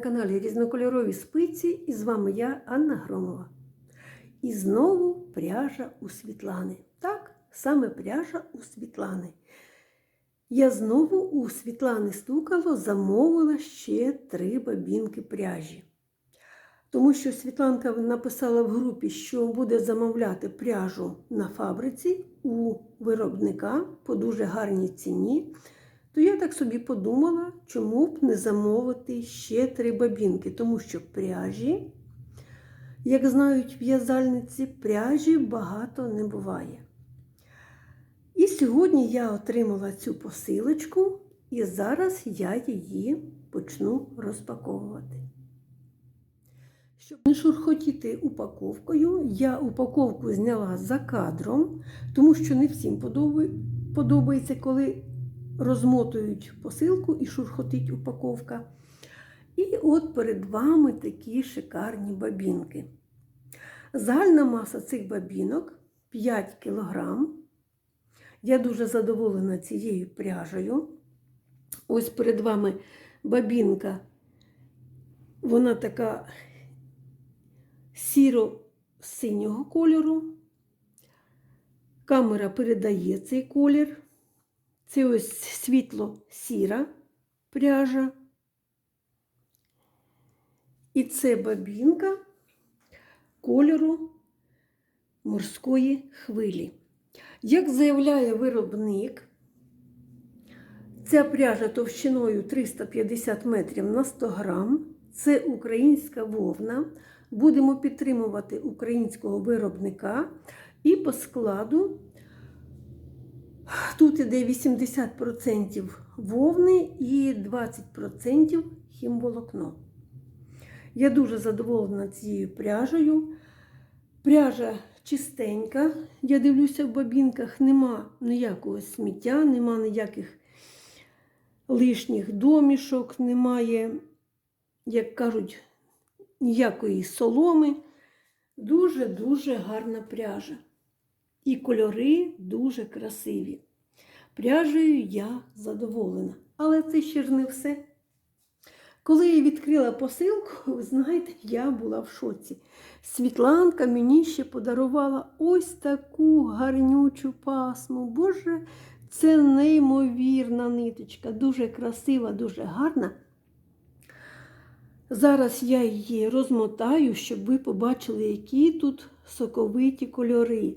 каналі Різнокольорові спиці і з вами я, Анна Громова. І знову пряжа у Світлани. Так, саме пряжа у Світлани. Я знову у Світлани стукало, замовила ще три бабінки пряжі. Тому що Світланка написала в групі, що буде замовляти пряжу на фабриці у виробника по дуже гарній ціні. То я так собі подумала, чому б не замовити ще три бабінки, тому що пряжі, як знають в'язальниці, пряжі багато не буває. І сьогодні я отримала цю посилочку, і зараз я її почну розпаковувати. Щоб не шурхотіти упаковкою, я упаковку зняла за кадром, тому що не всім подобається, коли розмотують посилку і шурхотить упаковка. І от перед вами такі шикарні бабінки. Загальна маса цих бабінок 5 кг. Я дуже задоволена цією пряжею. Ось перед вами бабінка, вона така сіро-синього кольору. Камера передає цей колір. Це ось світло-сіра пряжа. І це бабінка кольору морської хвилі. Як заявляє виробник, ця пряжа товщиною 350 метрів на 100 грам. Це українська вовна. Будемо підтримувати українського виробника і по складу. Тут іде 80% вовни і 20% хімволокно. Я дуже задоволена цією пряжею. Пряжа чистенька, я дивлюся в бабінках, нема ніякого сміття, нема ніяких лишніх домішок, немає, як кажуть, ніякої соломи. Дуже-дуже гарна пряжа. І кольори дуже красиві. Пряжею я задоволена. Але це ще ж не все. Коли я відкрила посилку, ви знаєте, я була в шоці. Світланка мені ще подарувала ось таку гарнючу пасму. Боже, це неймовірна ниточка, дуже красива, дуже гарна. Зараз я її розмотаю, щоб ви побачили, які тут соковиті кольори.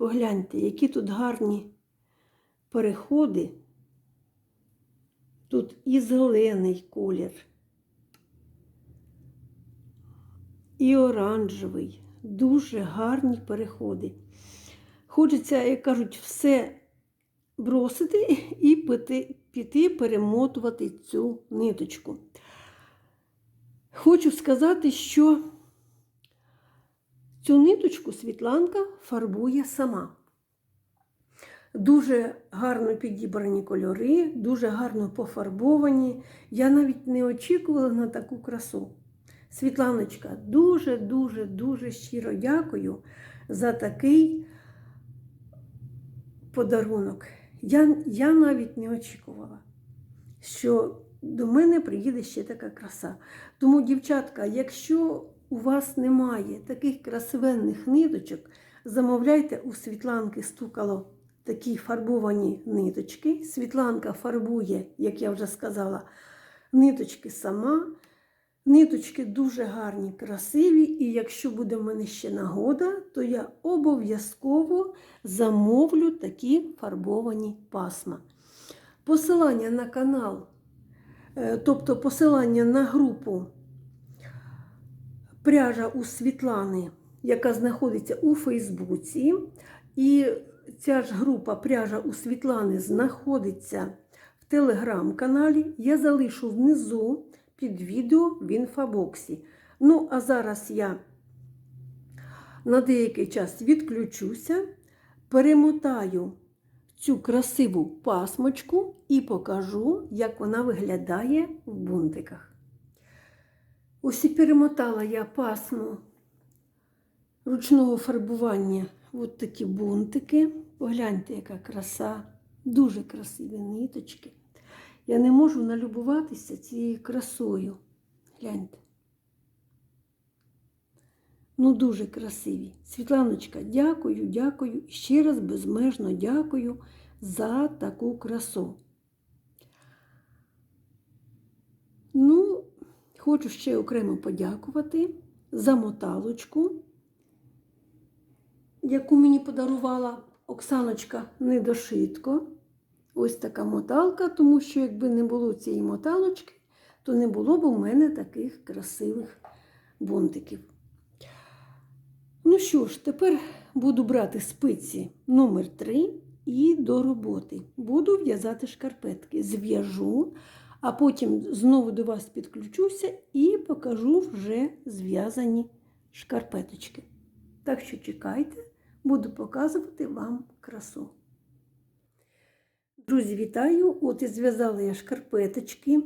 Погляньте, які тут гарні переходи. Тут і зелений колір, і оранжевий, дуже гарні переходи. Хочеться, як кажуть, все бросити і піти, піти перемотувати цю ниточку. Хочу сказати, що Цю ниточку Світланка фарбує сама. Дуже гарно підібрані кольори, дуже гарно пофарбовані. Я навіть не очікувала на таку красу. Світланочка, дуже-дуже дуже щиро дякую за такий подарунок. Я, Я навіть не очікувала, що до мене приїде ще така краса. Тому, дівчатка, якщо у вас немає таких красивенних ниточок, замовляйте у Світланки стукало такі фарбовані ниточки. Світланка фарбує, як я вже сказала, ниточки сама. Ниточки дуже гарні, красиві, і якщо буде в мене ще нагода, то я обов'язково замовлю такі фарбовані пасма. Посилання на канал, е, тобто посилання на групу пряжа у Світлани, яка знаходиться у Фейсбуці. І ця ж група пряжа у Світлани знаходиться в телеграм-каналі. Я залишу внизу під відео в інфобоксі. Ну, а зараз я на деякий час відключуся, перемотаю цю красиву пасмочку і покажу, як вона виглядає в бунтиках. Ось і перемотала я пасму ручного фарбування. Ось такі бунтики. Погляньте, яка краса, дуже красиві ниточки. Я не можу налюбуватися цією красою. Гляньте. Ну, дуже красиві. Світланочка, дякую, дякую. І ще раз безмежно дякую за таку красу. Ну, хочу ще окремо подякувати за моталочку, яку мені подарувала Оксаночка Недошитко. Ось така моталка, тому що якби не було цієї моталочки, то не було б у мене таких красивих бунтиків. Ну що ж, тепер буду брати спиці номер 3 і до роботи. Буду в'язати шкарпетки. Зв'яжу, а потім знову до вас підключуся і покажу вже зв'язані шкарпеточки. Так що чекайте, буду показувати вам красу. Друзі, вітаю! От і зв'язала я шкарпеточки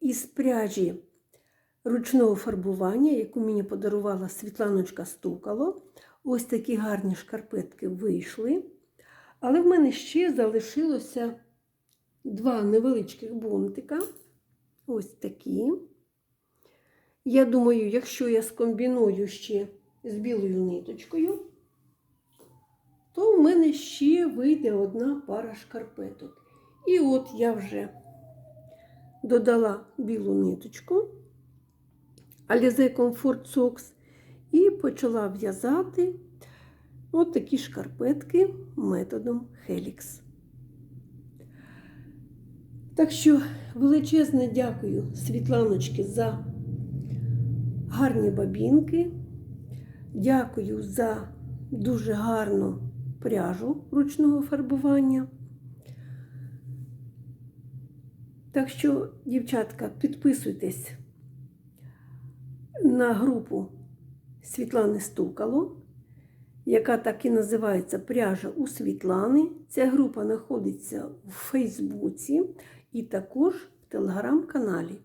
із пряжі ручного фарбування, яку мені подарувала Світланочка Стукало. Ось такі гарні шкарпетки вийшли. Але в мене ще залишилося два невеличких бунтика. Ось такі. Я думаю, якщо я скомбіную ще з білою ниточкою, то в мене ще вийде одна пара шкарпеток. І от я вже додала білу ниточку Alize Comfort Socks і почала в'язати от такі шкарпетки методом Helix. Так що величезне дякую Світланочки за гарні бабінки. Дякую за дуже гарну пряжу ручного фарбування. Так що, дівчатка, підписуйтесь на групу Світлани Стукало, яка так і називається Пряжа у Світлани. Ця група знаходиться в Фейсбуці і також в телеграм-каналі.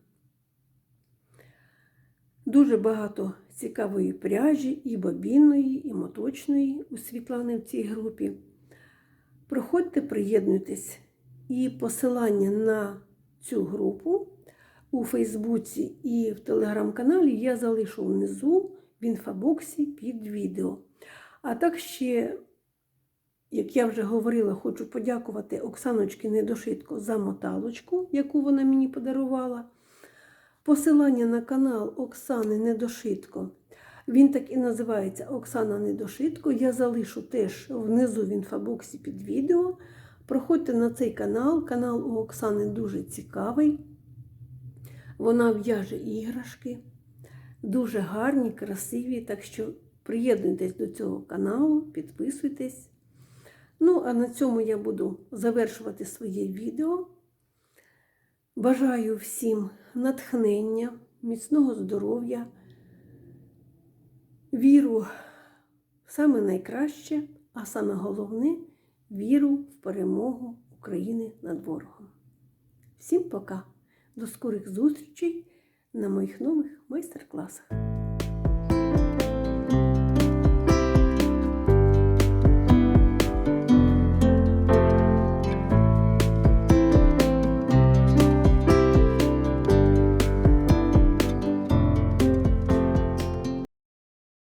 Дуже багато цікавої пряжі, і бобінної, і моточної у Світлани в цій групі. Проходьте, приєднуйтесь, і посилання на цю групу у Фейсбуці і в телеграм-каналі я залишу внизу в інфобоксі під відео. А так ще, як я вже говорила, хочу подякувати Оксаночки Недошитко за моталочку, яку вона мені подарувала. Посилання на канал Оксани Недошитко. Він так і називається Оксана Недошитко. Я залишу теж внизу в інфобоксі під відео. Проходьте на цей канал. Канал у Оксани дуже цікавий. Вона в'яже іграшки, дуже гарні, красиві. Так що приєднуйтесь до цього каналу, підписуйтесь. Ну, а на цьому я буду завершувати своє відео. Бажаю всім натхнення, міцного здоров'я, віру в саме найкраще, а саме головне віру в перемогу України над ворогом. Всім пока! До скорих зустрічей на моїх нових майстер-класах.